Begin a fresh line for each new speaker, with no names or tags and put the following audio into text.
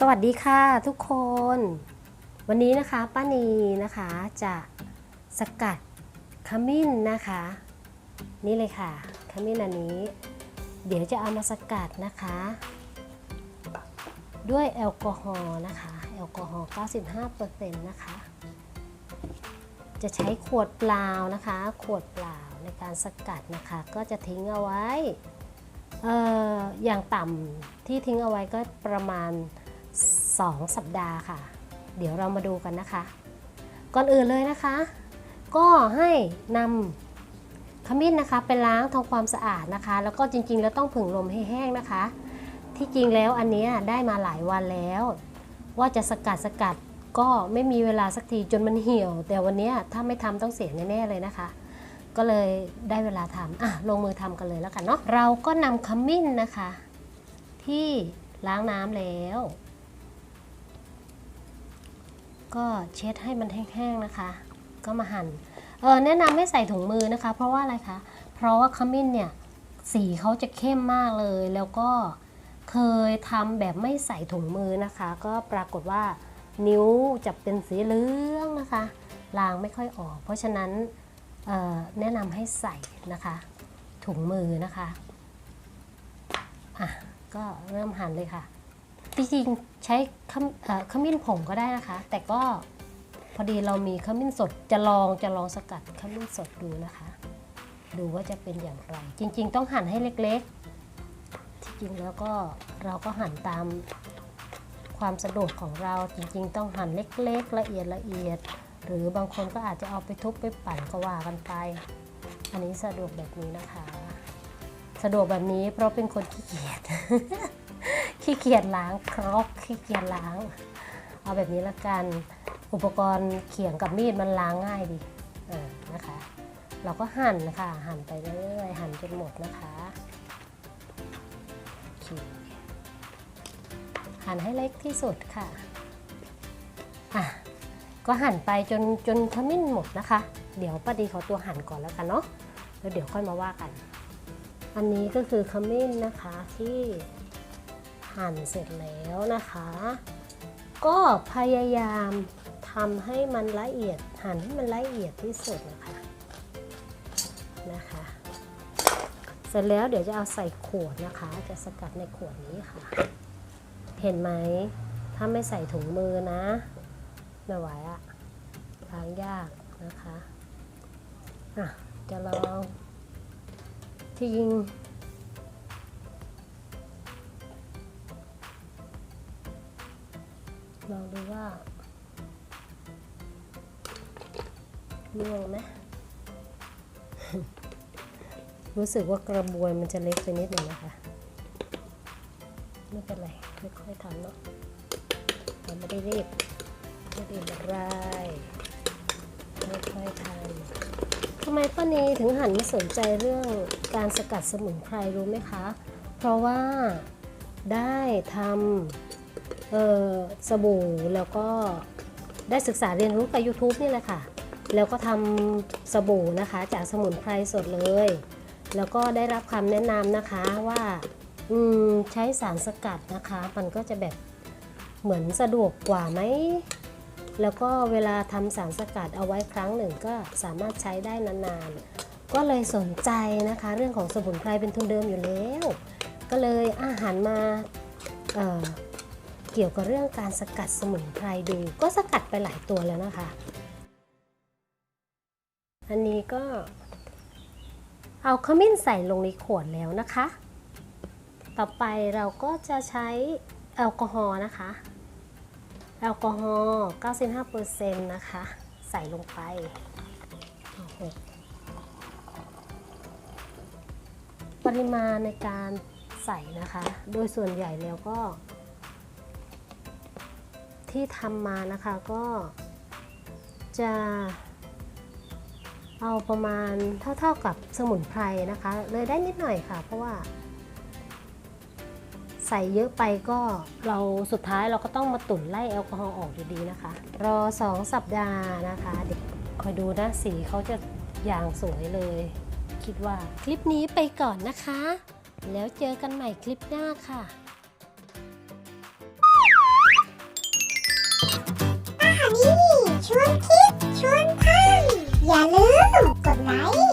สวัสดีค่ะทุกคน วันนี้นะคะป้านีนะคะจะสกัดขมิ้นนะคะ นี่เลยค่ะขมิ้นอันนี้ เดี๋ยวจะเอามาสกัดนะคะ ด้วยแอลกอฮอล์นะคะแอลกอฮอล์95%นะคะ จะใช้ขวดเปล่านะคะ ขวดเปล่าในการสกัดนะคะ ก็จะทิ้งเอาไว้อออย่างต่ำที่ทิ้งเอาไว้ก็ประมาณ 2 สัปดาห์ค่ะ เดี๋ยวเรามาดูกันนะคะ ก่อนอื่นเลยนะคะ ก็ให้นำขมิ้นนะคะไปล้างทำความสะอาดนะคะ แล้วก็จริงๆ แล้วต้องผึ่งลมให้แห้งนะคะ ที่จริงแล้วอันเนี้ยได้มาหลายวันแล้ว ว่าจะสกัดสกัดก็ไม่มีเวลาสักทีจนมันเหี่ยว แต่วันนี้ถ้าไม่ทำต้องเสียแน่ๆเลยนะคะก็เลยได้เวลาทำอะลงมือทำกันเลยแล้วกันเนาะ เราก็นำขมิ้นนะคะ ที่ล้างน้ำแล้ว ก็เช็ดให้มันแห้งๆนะคะ ก็มาหั่นเออแนะนำให้ใส่ถุงมือนะคะ เพราะว่าอะไรคะ เพราะว่าขมิ้นเนี่ยสีเขาจะเข้มมากเลย แล้วก็เคยทำแบบไม่ใส่ถุงมือนะคะ ก็ปรากฏว่านิ้วจะเป็นสีเหลืองนะคะล้างไม่ค่อยออก เพราะฉะนั้นเอ่อแนะนำให้ใส่นะคะ ถุงมือนะคะอะก็เริ่มหั่นเลยค่ะ จริงๆใช้ขขมิ้นผงก็ได้นะคะ แต่ก็พอดีเรามีขมิ้นสดจะลองจะลองสกัดขมิ้นสดดูนะคะ ดูว่าจะเป็นอย่างไร จริง ๆ ต้องหั่นให้เล็กๆ ที่จริงแล้วก็เราก็หั่นตามความสะดวกของเราจริง ๆ ต้องหั่นเล็กๆ ละเอียดละเอียด หรือบางคนก็อาจจะเอาไปทุบไปปั่นก็ว่ากันไป อันนี้สะดวกแบบนี้นะคะ สะดวกแบบนี้เพราะเป็นคนขี้เกียจ ขี้เกียจล้างครกขี้เกียจล้าง เอาแบบนี้ละกัน อุปกรณ์เขียงกับมีดมันล้างง่ายดีนะคะ เราก็หั่นค่ะ หั่นไปเรื่อยๆหั่นจนหมดนะคะหั่นให้เล็กที่สุดค่ะอะ ก็หั่นไปจนจนขมิ้นหมดนะคะ เดี๋ยวป้าดีขอตัวหั่นก่อนแล้วกันเนาะแล้วเดี๋ยวค่อยมาว่ากัน อันนี้ก็คือขมิ้นนะคะที่ หั่นเสร็จแล้วนะคะ ก็พยายามทำให้มันละเอียดหั่นให้มันละเอียดที่สุดนะคะนะคะ เสร็จแล้วเดี๋ยวจะเอาใส่ขวดนะคะ จะสกัดในขวดนี้ค่ะ เห็นไหมถ้าไม่ใส่ถุงมือนะไม่ไหวอะล้างยากนะคะอะจะลองที่ยิง ลองดูว่าล่วงไหมรู้สึกว่ากระบวยมันจะเล็กไปนิดหนึ่งนะคะ ไม่เป็นไรค่อยๆทำเนาะเราไม่ได้รีบไม่ได้รีบอะไรค่อยๆทำทำไมป้านีถึงหันมาสนใจเรื่องการสกัดสมุนไพรรู้ไหมคะ เพราะว่าได้ทำ สบู่แล้วก็ได้ศึกษาเรียนรู้กับ YouTube นี่แหละค่ะ แล้วก็ทำสบู่นะคะจากสมุนไพรสดเลย แล้วก็ได้รับคำแนะนำนะคะว่าใช้สารสกัดนะคะ มันก็จะแบบเหมือนสะดวกกว่าไหม แล้วก็เวลาทำสารสกัดเอาไว้ครั้งหนึ่งก็สามารถใช้ได้นานๆ ก็เลยสนใจนะคะ เรื่องของสมุนไพรเป็นทุนเดิมอยู่แล้ว ก็เลยอาหารมา เกี่ยวกับเรื่องการสกัดสมุนไพรดู ก็สกัดไปหลายตัวแล้วนะคะ อันนี้ก็ เอาขมิ้นใส่ลงในขวดแล้วนะคะ ต่อไปเราก็จะใช้แอลกอฮอล์นะคะ แอลกอฮอล์ 95%นะคะ ใส่ลงไปปริมาณในการใส่นะคะ โดยส่วนใหญ่แล้วก็ ที่ทำมานะคะก็จะเอาประมาณเท่า ๆกับสมุนไพรนะคะ เลยได้นิดหน่อยค่ะ เพราะว่า ใส่เยอะไปก็เราสุดท้ายเราก็ต้องมาตุ่นไล่แอลกอฮอล์ออกอยู่ดีนะคะ รอ 2 สัปดาห์นะคะเดี๋ยวคอยดูนะสีเขาจะอย่างสวยเลย คิดว่าคลิปนี้ไปก่อนนะคะ แล้วเจอกันใหม่คลิปหน้าค่ะ อาหารนี่ช
วนคิดชวนทำอย่าลืมกดไลค์